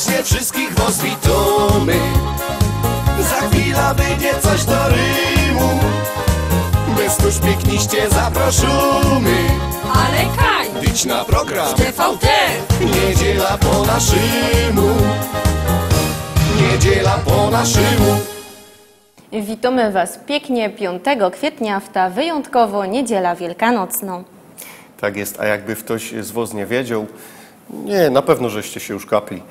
serdecznie wszystkich was witamy. Za chwilę wyjdzie coś do Rymu. Bez tuż piękniście zapraszamy. Ale kaj! Idź na program. TVT! Niedziela po naszymu. Niedziela po naszymu. Witamy Was pięknie 5 kwietnia w ta wyjątkowo niedziela wielkanocną. Tak jest, a jakby ktoś z was nie wiedział, nie, na pewno żeście się już kapli,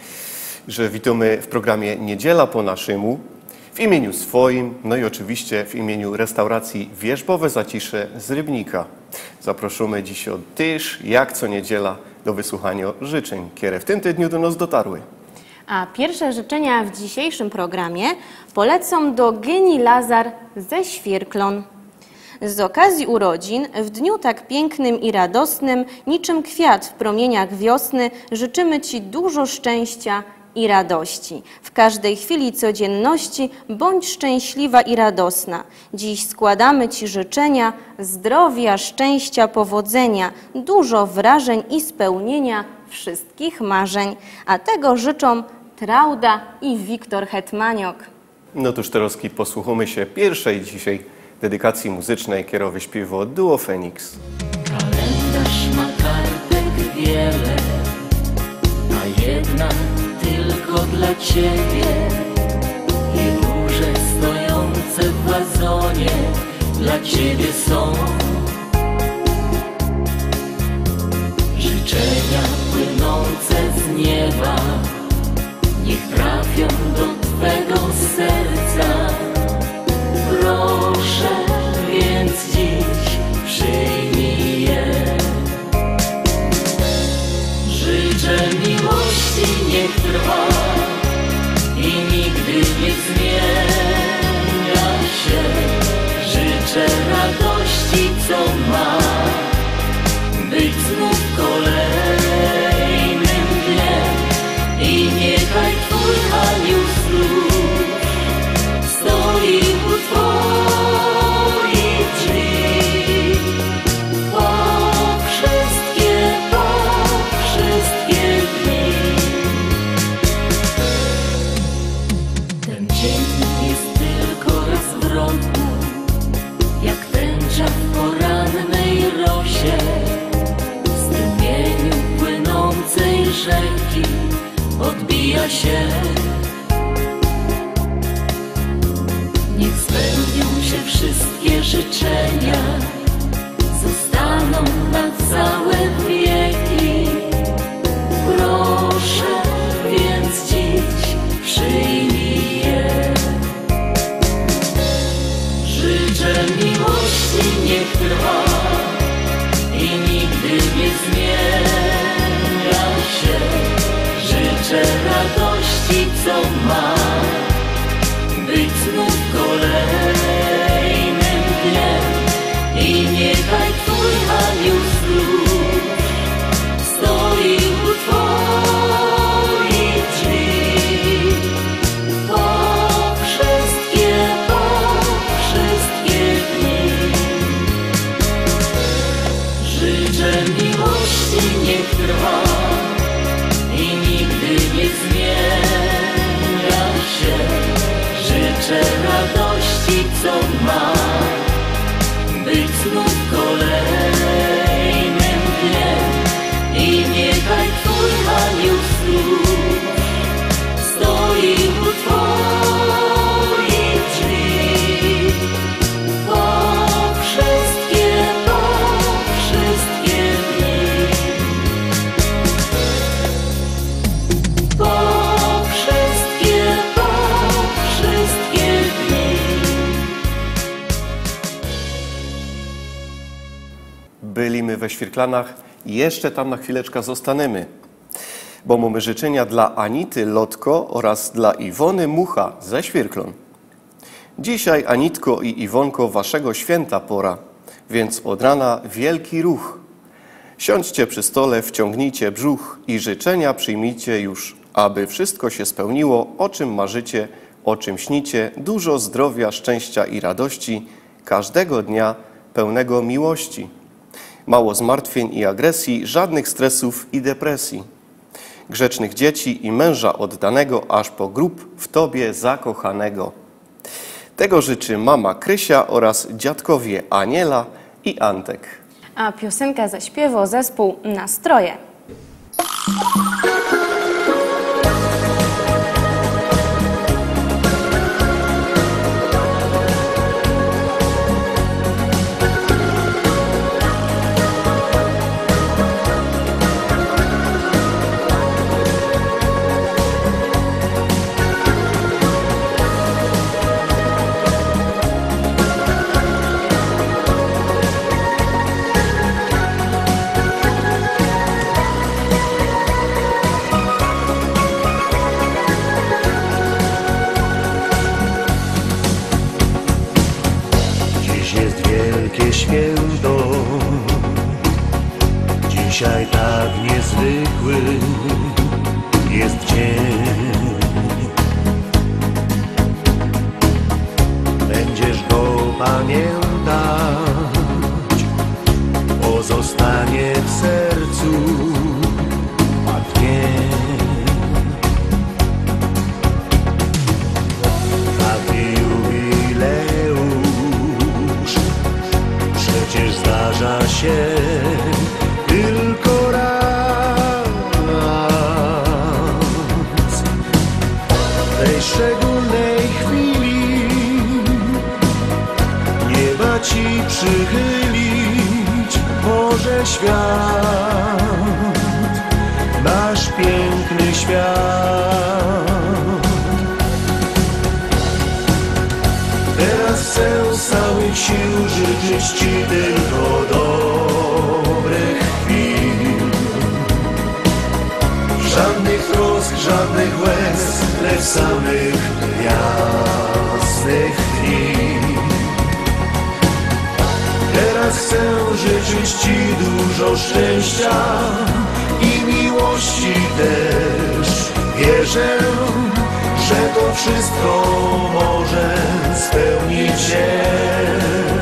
że witamy w programie Niedziela po naszemu, w imieniu swoim, no i oczywiście w imieniu restauracji Wierzbowe Zacisze z Rybnika. Zapraszamy dziś od tyż, jak co niedziela, do wysłuchania życzeń, które w tym tygodniu do nas dotarły. A pierwsze życzenia w dzisiejszym programie polecą do Geni Lazar ze Świerklon. Z okazji urodzin, w dniu tak pięknym i radosnym, niczym kwiat w promieniach wiosny, życzymy Ci dużo szczęścia i radości. W każdej chwili codzienności bądź szczęśliwa i radosna. Dziś składamy Ci życzenia zdrowia, szczęścia, powodzenia, dużo wrażeń i spełnienia wszystkich marzeń. A tego życzą Trauda i Wiktor Hetmaniok. No toż teraz posłuchamy się pierwszej dzisiaj dedykacji muzycznej, kierowy śpiewo Duo Phoenix. Ciebie. I róże stojące w wazonie dla ciebie są. Życzenia płynące z nieba, niech trafią do twego serca. Być Życzę radości, co ma. Być znów kolejnym we Świerklanach jeszcze tam na chwileczkę zostaniemy, bo mamy życzenia dla Anity Lotko oraz dla Iwony Mucha ze Świerklon. Dzisiaj Anitko i Iwonko waszego święta pora, więc od rana wielki ruch. Siądźcie przy stole, wciągnijcie brzuch i życzenia przyjmijcie już, aby wszystko się spełniło, o czym marzycie, o czym śnicie, dużo zdrowia, szczęścia i radości, każdego dnia pełnego miłości. Mało zmartwień i agresji, żadnych stresów i depresji. grzecznych dzieci i męża oddanego, aż po grób w Tobie zakochanego. Tego życzy mama Krysia oraz dziadkowie Aniela i Antek. A piosenkę zaśpiewał zespół Nastroje. Tak niezwykły jest dzień. Będziesz go pamiętać Pozostanie w sercu a dnie Taki Przecież zdarza się przychylić może świat Nasz piękny świat. Teraz chcę z całych sił życzyć Ci tylko dobrych chwil. Żadnych trosk, żadnych łez, lecz samych jasnych dni Chcę życzyć Ci dużo szczęścia i miłości też. Wierzę, że to wszystko może spełnić się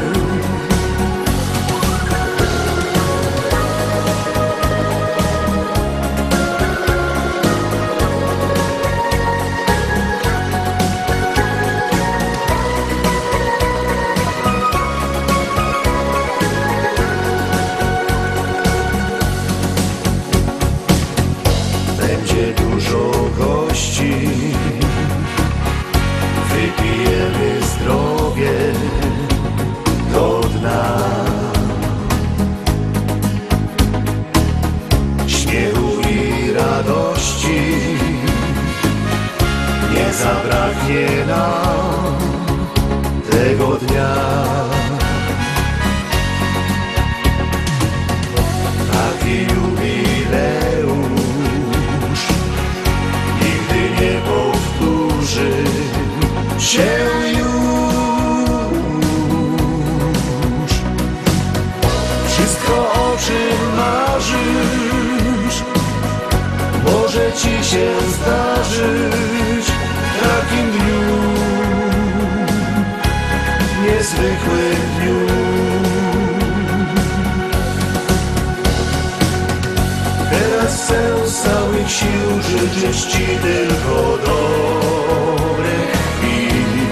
życzyć Ci tylko dobrych chwil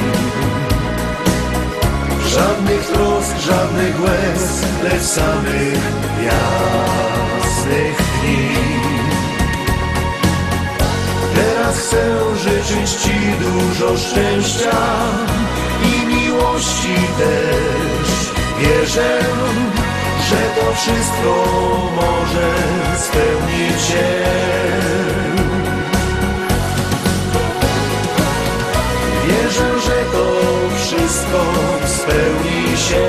Żadnych trosk, żadnych łez, lecz samych jasnych dni. Teraz chcę życzyć Ci dużo szczęścia i miłości też. Wierzę, że to wszystko może spełnić się. Wierzę, że to wszystko spełni się.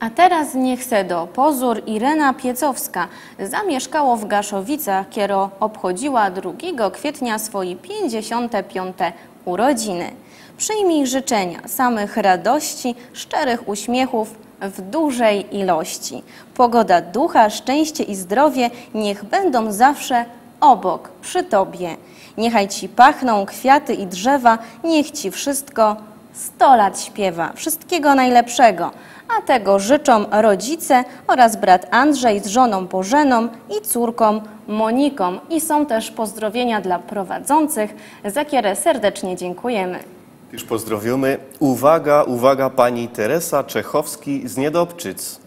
A teraz niech se do pozór Irena Piecowska zamieszkało w Gaszowicach, kiero obchodziła 2 kwietnia swoje 55. urodziny. Przyjmij życzenia samych radości, szczerych uśmiechów w dużej ilości. Pogoda ducha, szczęście i zdrowie niech będą zawsze obok, przy Tobie. Niechaj Ci pachną kwiaty i drzewa, niech Ci wszystko 100 lat śpiewa, wszystkiego najlepszego, a tego życzą rodzice oraz brat Andrzej z żoną Bożeną i córką Moniką. I są też pozdrowienia dla prowadzących, za które serdecznie dziękujemy. Już pozdrowiamy. Uwaga, uwaga, pani Teresa Czechowski z Niedobczyc.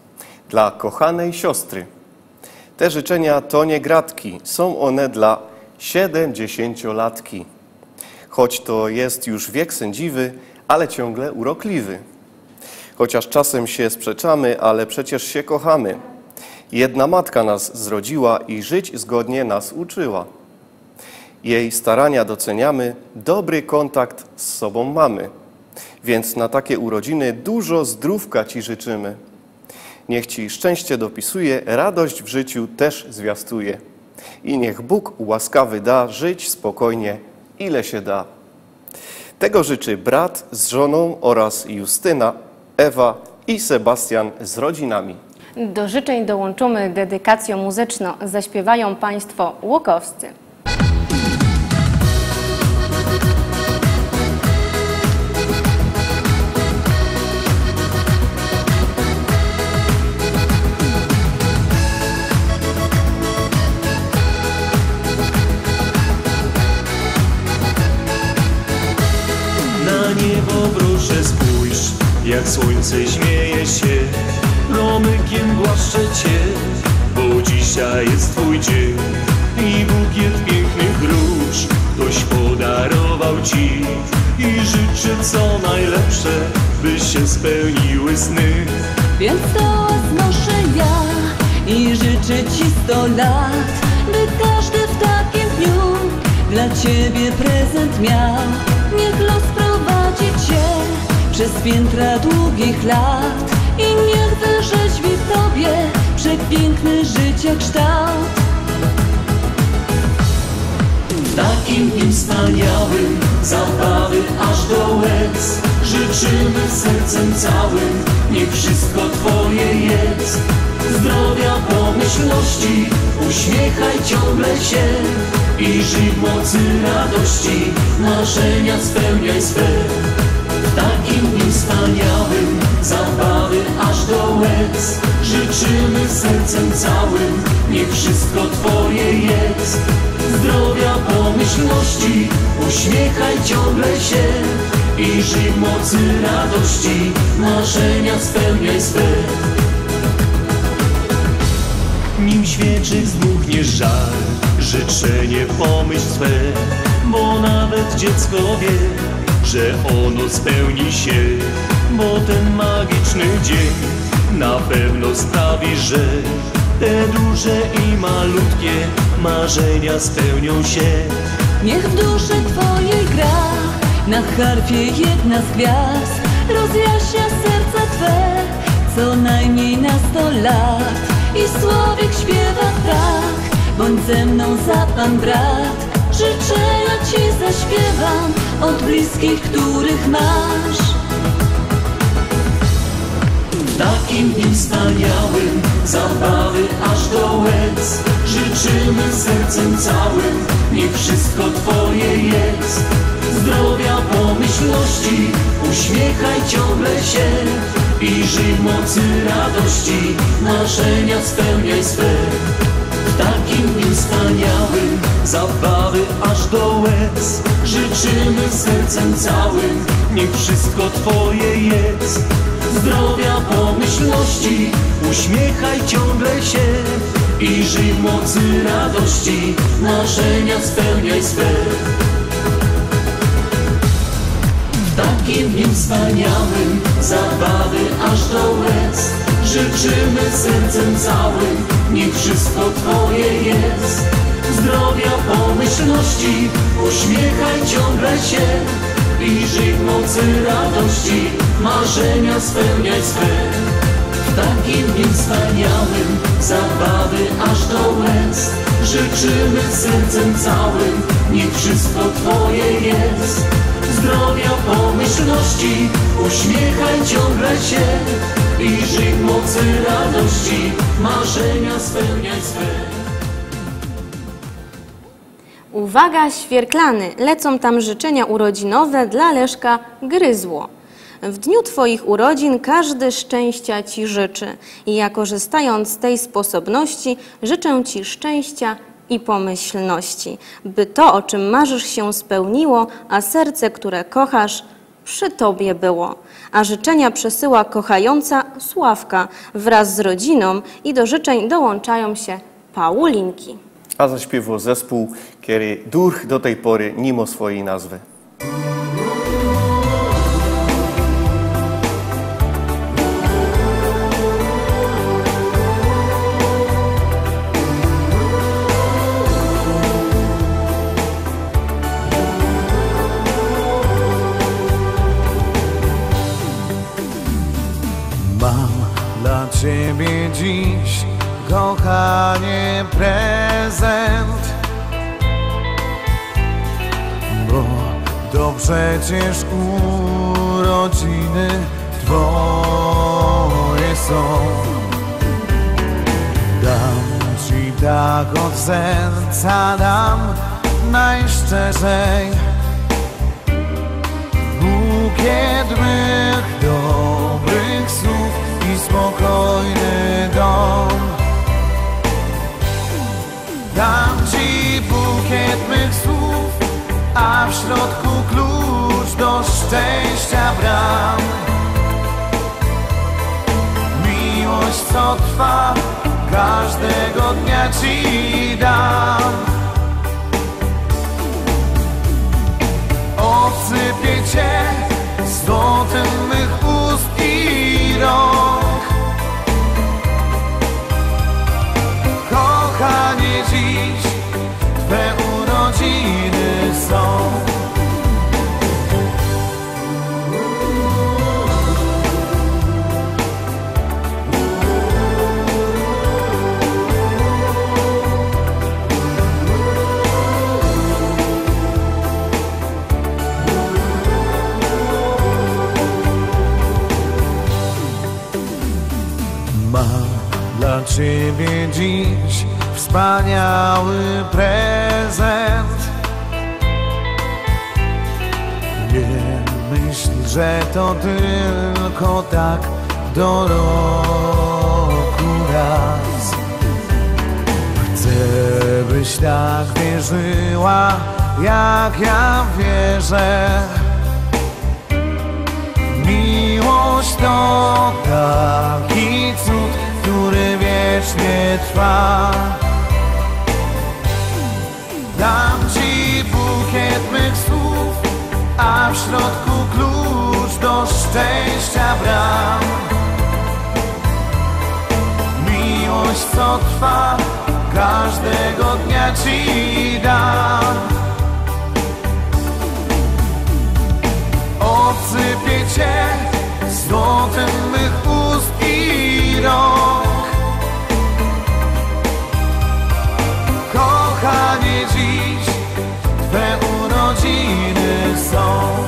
Dla kochanej siostry. Te życzenia to nie gratki, są one dla 70-latki. Choć to jest już wiek sędziwy, ale ciągle urokliwy. Chociaż czasem się sprzeczamy, ale przecież się kochamy. Jedna matka nas zrodziła i żyć zgodnie nas uczyła. Jej starania doceniamy, dobry kontakt z sobą mamy. Więc na takie urodziny dużo zdrówka Ci życzymy. Niech Ci szczęście dopisuje, radość w życiu też zwiastuje. I niech Bóg łaskawy da żyć spokojnie, ile się da. Tego życzy brat z żoną oraz Justyna, Ewa i Sebastian z rodzinami. Do życzeń dołączymy dedykacją muzyczną. Zaśpiewają Państwo Łukowscy. Co najlepsze, by się spełniły sny. Więc to znoszę ja i życzę Ci sto lat, by każdy w takim dniu dla Ciebie prezent miał. Niech los prowadzi Cię przez piętra długich lat i niech wyrzeźbi w Tobie przepiękny życia kształt. W takim dniu wspaniałym zabawy aż do łez. Życzymy sercem całym, niech wszystko Twoje jest. Zdrowia, pomyślności, uśmiechaj ciągle się I żyj w mocy radości, marzenia spełniaj swe. W takim wspaniałym zabawy aż do łez Życzymy sercem całym, niech wszystko Twoje jest. Zdrowia, pomyślności, uśmiechaj ciągle się I żyj mocy radości, marzenia spełniaj swe. Nim świeczyk zdmuchnie żar, życzenie pomyśl swe, bo nawet dziecko wie, że ono spełni się, bo ten magiczny dzień na pewno sprawi, że te duże i malutkie marzenia spełnią się. Niech w duszy Twojej gra na harfie jedna z gwiazd. Rozjaśnia serce Twe co najmniej na sto lat. I słowik śpiewa tak bądź ze mną za Pan brat. Życzenia Ci zaśpiewam od bliskich, których masz Dniu wspaniałym. Zabawy aż do łez. Życzymy sercem całym, niech wszystko Twoje jest. Zdrowia, pomyślności, uśmiechaj ciągle się. I żyj mocy radości, marzenia spełniaj swe. W takim dniu wspaniałym. Zabawy aż do łez. Życzymy sercem całym, niech wszystko Twoje jest Zdrowia, pomyślności, uśmiechaj ciągle się I żyj w mocy radości, marzenia spełniaj swe. W takim dniu wspaniałym zabawy aż do łez. Życzymy sercem całym, niech wszystko Twoje jest. Zdrowia, pomyślności, uśmiechaj ciągle się I żyj w mocy radości, marzenia spełniaj swe. W takim dniu wspaniałym zabawy aż do łez. Życzymy sercem całym, niech wszystko Twoje jest. Zdrowia, pomyślności, uśmiechaj ciągle się. I żyj w mocy radości, marzenia spełniaj swe Uwaga, świerklany! Lecą tam życzenia urodzinowe dla Leszka Gryzło. W dniu Twoich urodzin każdy szczęścia Ci życzy. I ja korzystając z tej sposobności życzę Ci szczęścia i pomyślności, by to, o czym marzysz się spełniło, a serce, które kochasz, przy Tobie było. A życzenia przesyła kochająca Sławka wraz z rodziną i do życzeń dołączają się Paulinki. A zaśpiewał zespół, który duch do tej pory mimo swojej nazwy. Mam dla ciebie dziś, kochanie, prezent. Bo to przecież urodziny twoje są. Dam ci tak od serca, dam najszczerzej. Bukiet mych dobrych słów i spokojny dom. Dam ci bukiet mych słów, a w środku klucz do szczęścia bram. Miłość, co trwa, każdego dnia ci dam. Obsypię cię złotem mych dziś Twe urodziny są. Mam dla ciebie dziś wspaniały prezent. Nie myśl, że to tylko tak do roku raz. Chcę, byś tak wierzyła, jak ja wierzę. Miłość to taki cud, który wiecznie trwa. Ci bukiet mych słów, a w środku klucz do szczęścia bram. Miłość, co trwa, każdego dnia ci dam. Obsypię cię złotem mych ust i rąk urodziny są Obsypię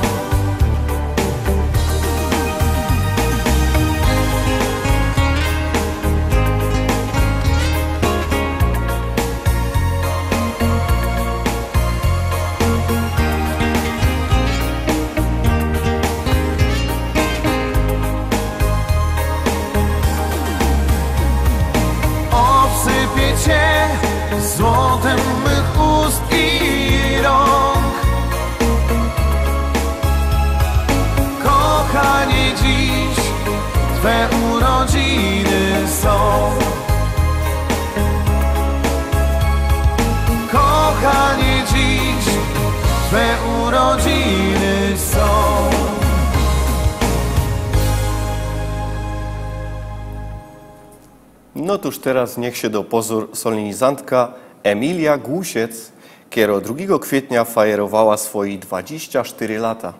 No tuż teraz niech się do pozór solenizantka Emilia Głusiec, która 2 kwietnia fajerowała swoje 24 lata.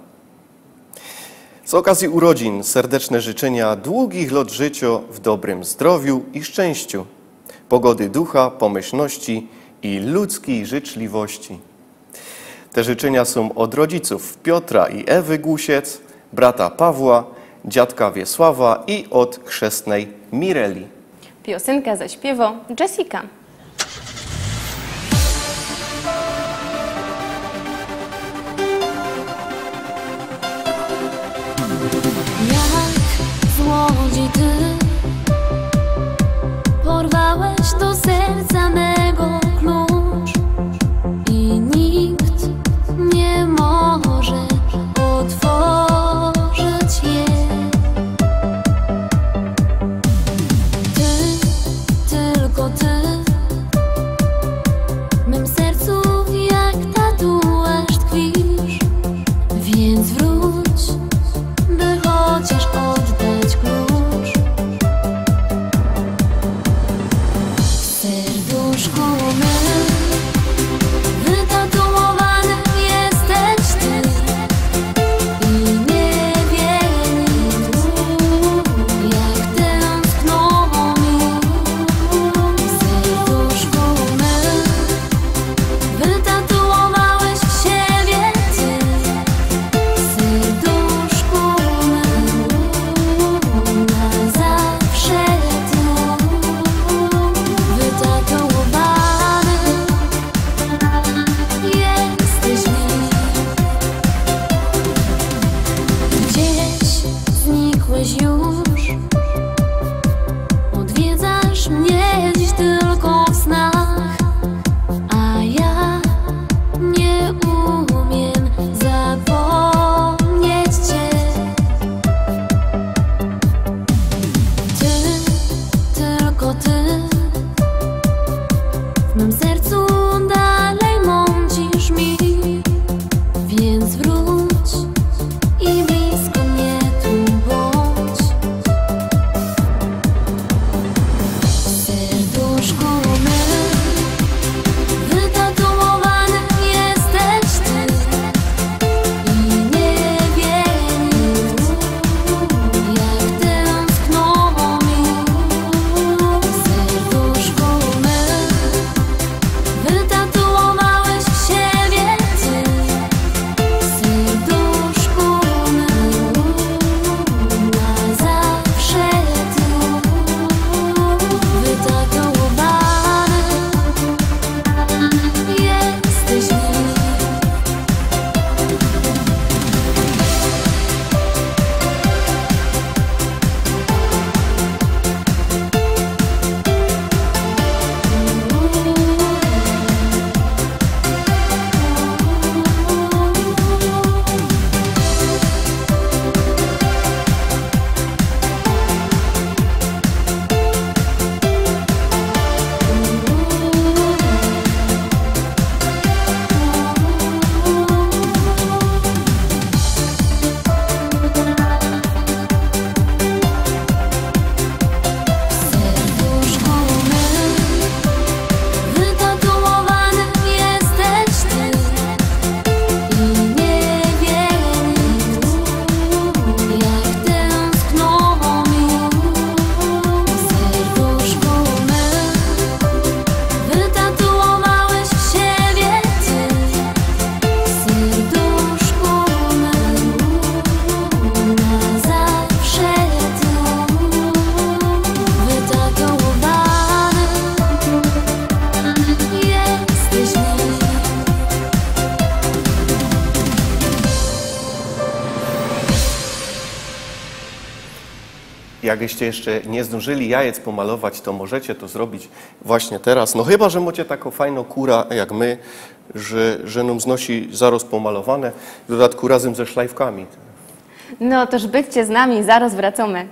Z okazji urodzin serdeczne życzenia długich lat życia w dobrym zdrowiu i szczęściu, pogody ducha, pomyślności i ludzkiej życzliwości. Te życzenia są od rodziców Piotra i Ewy Głusiec, brata Pawła, dziadka Wiesława i od chrzestnej Mireli. Piosenkę zaśpiewo Jessica. Do serca mego i nikt nie może Jakbyście jeszcze nie zdążyli jajec pomalować, to możecie to zrobić właśnie teraz. No chyba, że macie taką fajną kura, jak my, że, że nam znosi zaraz pomalowane, w dodatku razem ze szlajwkami. No toż byćcie z nami, zaraz wracamy.